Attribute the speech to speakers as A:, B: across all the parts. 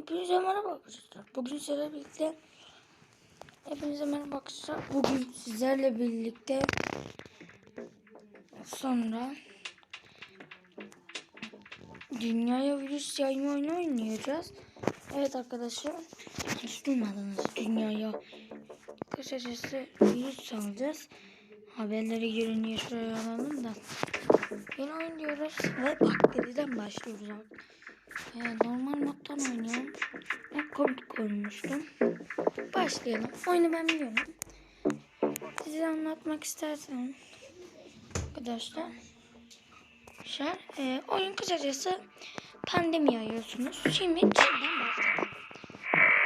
A: Hepinize merhaba arkadaşlar. Bugün sizlerle birlikte Hepinize merhaba arkadaşlar. Bugün sizlerle birlikte sonra Dünyaya virüs yayma oyunu oynayacağız. Evet arkadaşlar. Hiç duymadınız dünyaya. Kısacası virüs salacağız. Haberleri görünüyor şuraya alalım da. Yeni oynuyoruz ve bakteriden başlıyoruz abi. Ee, normal moddan oynuyorum. Ben komik koymuştum. Başlayalım. Oyunu ben biliyorum. Size anlatmak istersem arkadaşlar. Arkadaşlar, e, oyun kısacası pandemi yayıyorsunuz. Şimdi Çin'den başladık.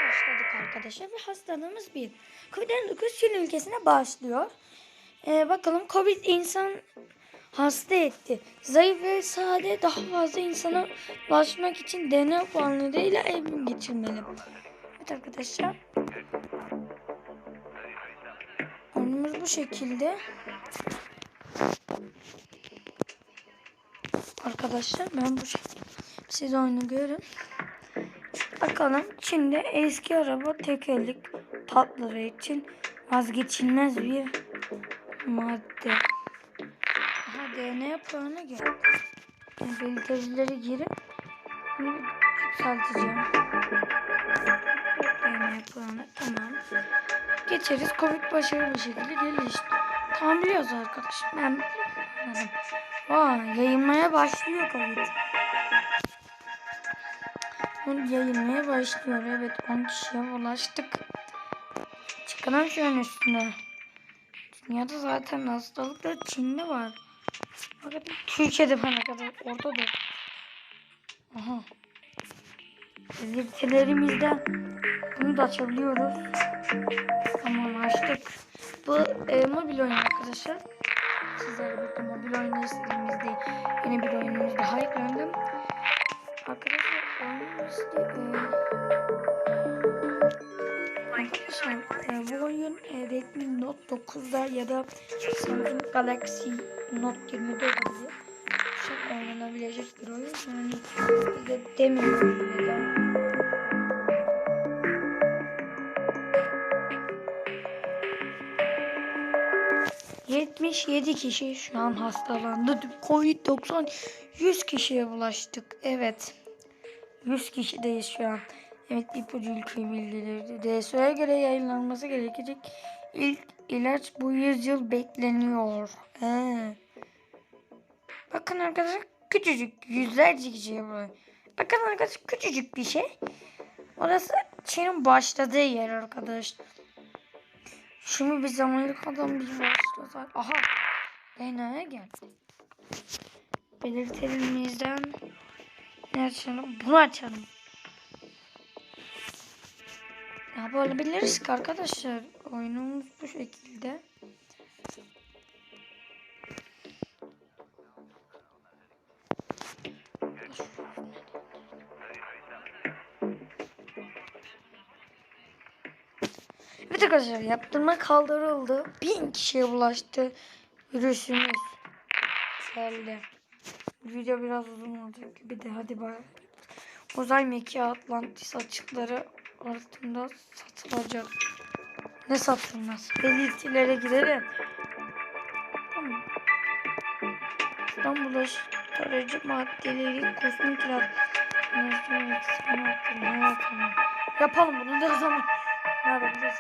A: Başladık arkadaşlar ve hastalığımız bir. Covid-19 Çin ülkesine başlıyor. E, bakalım Covid insan hasta etti. Zayıf ve sade daha fazla insana ulaşmak için DNA puanlarıyla evrim geçirmeli. Evet arkadaşlar. Oyunumuz bu şekilde. Arkadaşlar ben bu şekilde. Siz oyunu görün. Bakalım Çin'de eski araba tekerlek tatlıları için vazgeçilmez bir madde. DNA puanı geldi. Yani belirticileri girip yükselteceğim. DNA puanı tamam. Geçeriz. Covid başarılı bir şekilde gelişti. Tamam biliyoruz arkadaşım. Ben anladım. Vay yayılmaya başlıyor Covid. Bunu yayılmaya başlıyor. Evet 10 kişiye ulaştık. Çıkalım şunun üstüne. Dünyada zaten hastalıklar Çin'de var. Bakın Türkiye'de bana kadar orada da. Aha. Belirtilerimizden bunu da açabiliyoruz. Tamam açtık. Bu e, mobil oyun arkadaşlar. Sizlere birlikte mobil oyun istediğimizde yeni bir oyunumuz daha eklendi. Arkadaşlar oyunumuzda e, arkadaşlar e, bu oyun e, Redmi Note 9'da ya da Samsung Galaxy Note 24'de çok oynanabilecek bir oyun. Yani de demiyorum neden. 77 kişi şu an hastalandı. Covid-90 100 kişiye bulaştık. Evet. 100 kişideyiz şu an. Evet ipucu ülke bilgileri. DSO'ya göre yayınlanması gerekecek ilk ilaç bu yüzyıl bekleniyor. He. Bakın arkadaşlar küçücük yüzlerce kişiye bulaşıyor. Bakın arkadaşlar küçücük bir şey. Orası Çin'in başladığı yer arkadaşlar. Şimdi biz Amerika'dan bir başlasak. Aha. DNA'ya geldi. Belirtilerimizden ne açalım? Bunu açalım. Ne yapabiliriz ki arkadaşlar? Oyunumuz bu şekilde. Evet arkadaşlar yaptırma kaldırıldı. Bin kişiye bulaştı virüsümüz. Geldi. Video biraz uzun olacak gibi de hadi bay. Uzay mekiği Atlantis açıkları altında satılacak. Ne satılmaz? Belirtilere girelim. İstanbul'da tarayıcı maddeleri, kosmetikler, Yapalım bunu da o zaman. Ne yapabiliriz?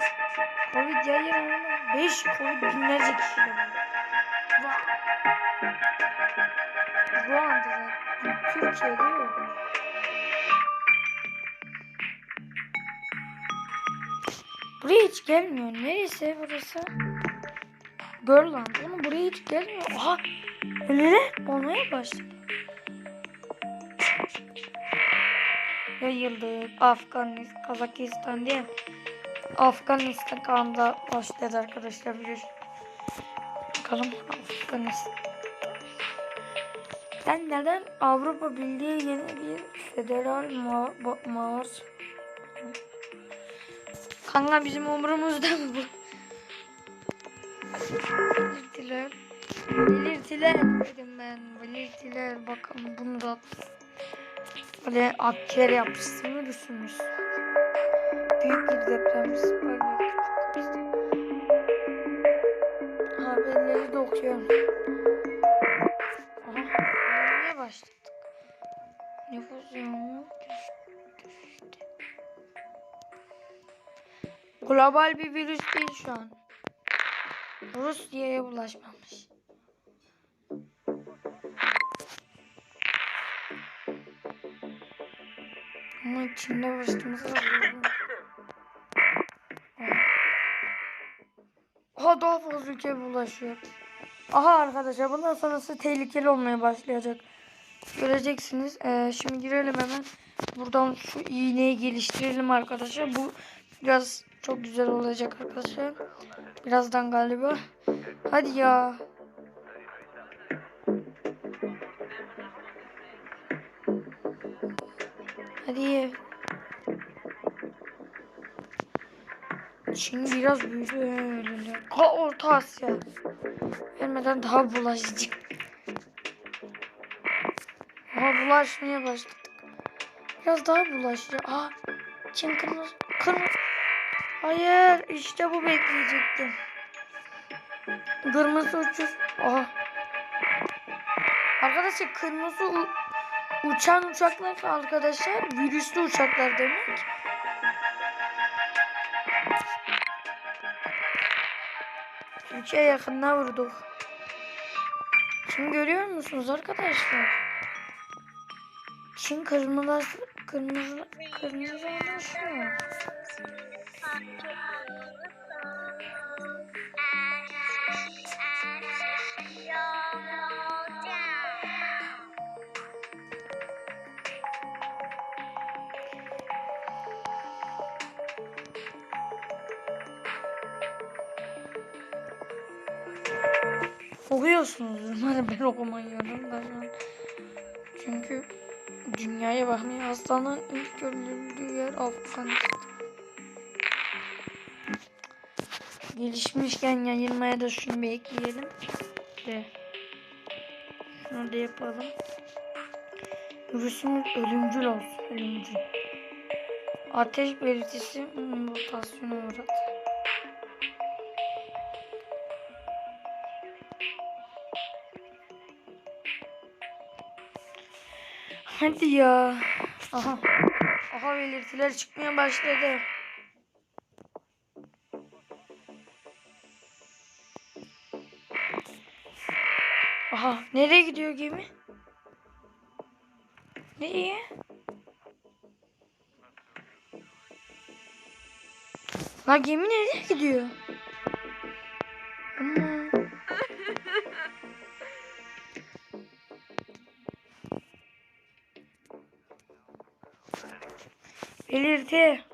A: Covid yayın 5 Covid binlerce kişi Bu anda Türkiye'de yok. Buraya hiç gelmiyor. Neresi burası? Görland. Ama buraya hiç gelmiyor. Aha! Ölüler olmaya başladı. Yayıldı. Afganistan, Kazakistan diye. Afganistan kanında başladı arkadaşlar bilir. Bakalım Afganistan. Ben neden Avrupa Birliği yeni bir federal ma maaş Kanka bizim umurumuzda mı bu? Belirtiler. Belirtiler dedim ben. Belirtiler. Bakalım bunu da Böyle akciğer yapışsın virüsümüz. Büyük bir deprem kızdı. Haberleri de okuyorum. Aha, başladık? Nüfus yoğunluğu Global bir virüs değil şu an. Rusya'ya bulaşmamış. Ama Çin'de başımıza. Aha daha fazla ülke bulaşıyor. Aha arkadaşlar bundan sonrası tehlikeli olmaya başlayacak. Göreceksiniz. Ee, şimdi girelim hemen. Buradan şu iğneyi geliştirelim arkadaşlar. Bu biraz çok güzel olacak arkadaşlar. Birazdan galiba. Hadi ya. Hadi. Çin biraz büyüdü öyle. Ha Orta Asya. Gelmeden daha bulaşıcı. Aha bulaşmaya başladık. Biraz daha bulaşıcı. Aa Çin kırmızı. Kırmızı. Hayır işte bu bekleyecektim. Kırmızı uçuş. Aha. Arkadaşlar kırmızı uçan uçaklar arkadaşlar virüslü uçaklar demek. Türkiye yakınına vurduk. Çin görüyor musunuz arkadaşlar? Çin kırmızı kırmızı kırmızılaşıyor. Okuyorsunuz. Umarım ben okumayıyorum da şu an. Çünkü dünyaya bakmaya hastalığın ilk görüldüğü yer Afganistan. Gelişmişken yayılmaya da şunu bir ekleyelim. De. Şunu da yapalım. Virüsümüz ölümcül olsun. Ölümcül. Ateş belirtisi mutasyona uğradı. Hadi ya. Aha. Aha belirtiler çıkmaya başladı. Nereye gidiyor gemi? Nereye? La gemi nereye gidiyor? Ama... Belirti.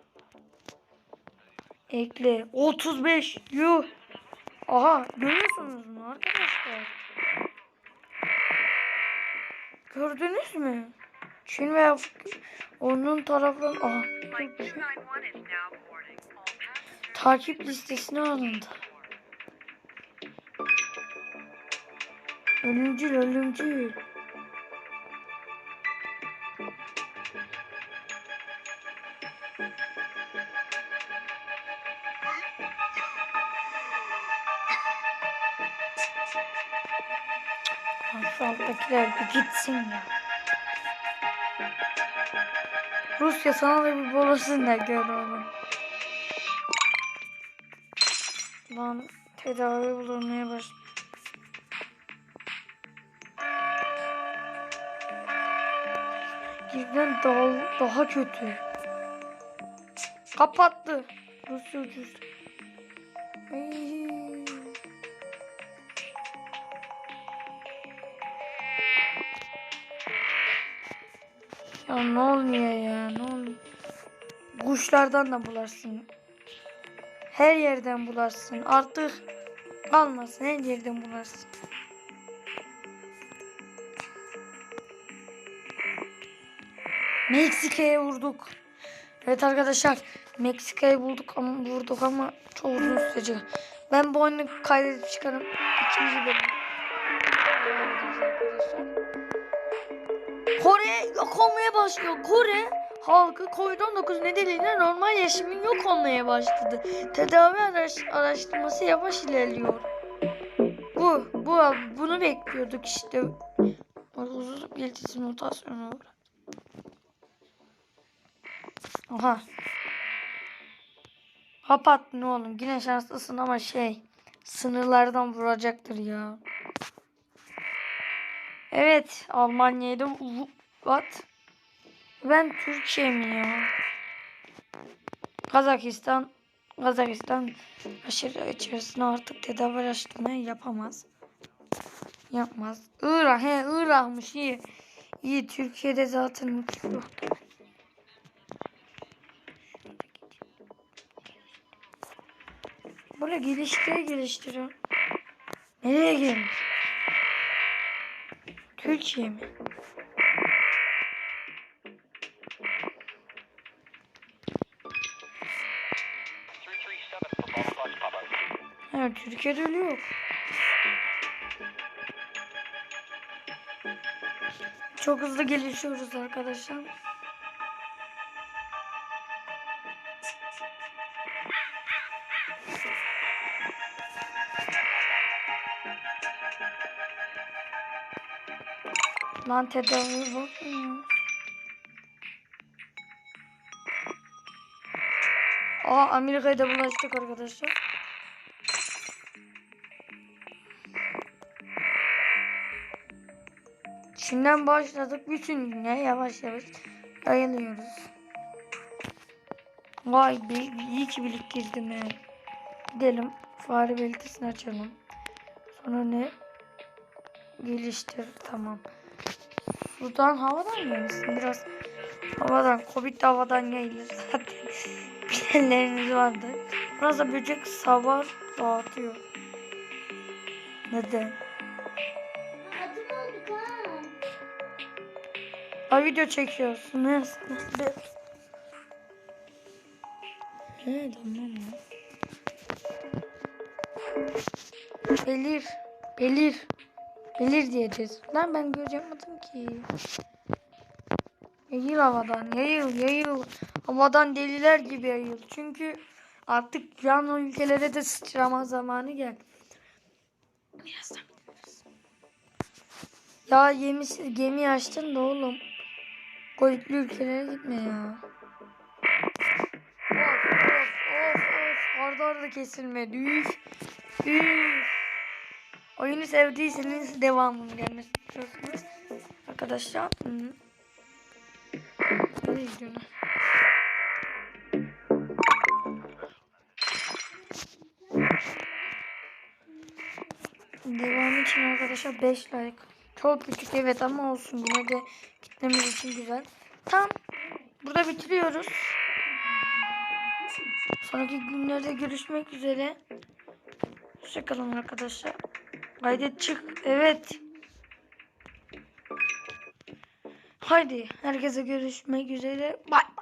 A: Ekle. 35. Yuh. Aha görüyorsunuz mu arkadaşlar? Gördünüz mü? Çin ve onun tarafı aha, takip listesine alındı. Ölümcül ölümcül. Şu alttakiler bir gitsin ya. Rusya sana da bir bolasın da gör oğlum. Lan tedavi bulunmaya baş. Birden daha, daha kötü. Kapattı. Rusya ucuz. Ay. Ya ne oluyor ya ne oluyor? Kuşlardan da bularsın. Her yerden bularsın. Artık kalmasın her yerden bularsın. Meksika'ya vurduk. Evet arkadaşlar Meksika'yı bulduk ama vurduk ama çok uzun sürecek. Ben bu oyunu kaydedip çıkarım. İkinci bölüm. Kore yok olmaya başlıyor. Kore halkı Covid-19 nedeniyle normal yaşamın yok olmaya başladı. Tedavi araş araştırması yavaş ilerliyor. Bu, bu, bunu bekliyorduk işte. Huzursuzluk belirtisi mutasyonu uğradı. Oha. Kapattın oğlum. Yine şanslısın ama şey sınırlardan vuracaktır ya. Evet Almanya'da what? Ben Türkiye mi ya? Kazakistan Kazakistan aşırı içerisinde artık tedavi araştırmayı yapamaz. Yapmaz. Irak he Irak'mış iyi. İyi Türkiye'de zaten uçuş yoktu. Böyle geliştire geliştire. Nereye gelmiş? Türkiye mi? Evet Türkiye'de öyle yok. Çok hızlı gelişiyoruz arkadaşlar. Lan tedavi bakmıyor. Aa Amerika'ya da bulaştık arkadaşlar. Çin'den başladık. Bütün dünya yavaş yavaş yayılıyoruz. Vay be, iyi ki biriktirdim he. Gidelim. Fare belirtisini açalım. Sonra ne? Geliştir. Tamam. Sudan havadan gelmişsin. Biraz havadan. Covid havadan gelir zaten. Bilenleriniz vardı. Burası böcek savar dağıtıyor. Neden?
B: Ha
A: video çekiyorsun. Ne? Tamam ya. Belir. Belir. Belir diyeceğiz. Lan ben göz yapmadım ki. Yayıl havadan. Yayıl yayıl. Havadan deliler gibi yayıl. Çünkü artık yan ülkelere de sıçrama zamanı geldi. Birazdan. Ya yemiş, gemi açtın da oğlum. Koyuklu ülkelere gitme ya. Of of of of. Arda arda kesilmedi. Üf. Üf. Oyunu sevdiyseniz devamının gelmesini istiyorsanız. Arkadaşlar. Hı. Nereye gidiyorsun? Devam için arkadaşlar 5 like. Çok küçük evet ama olsun yine de kitlemiz için güzel. Tam burada bitiriyoruz. Sonraki günlerde görüşmek üzere. Hoşçakalın arkadaşlar. Kaydet çık. Evet. Haydi herkese görüşmek üzere. Bye.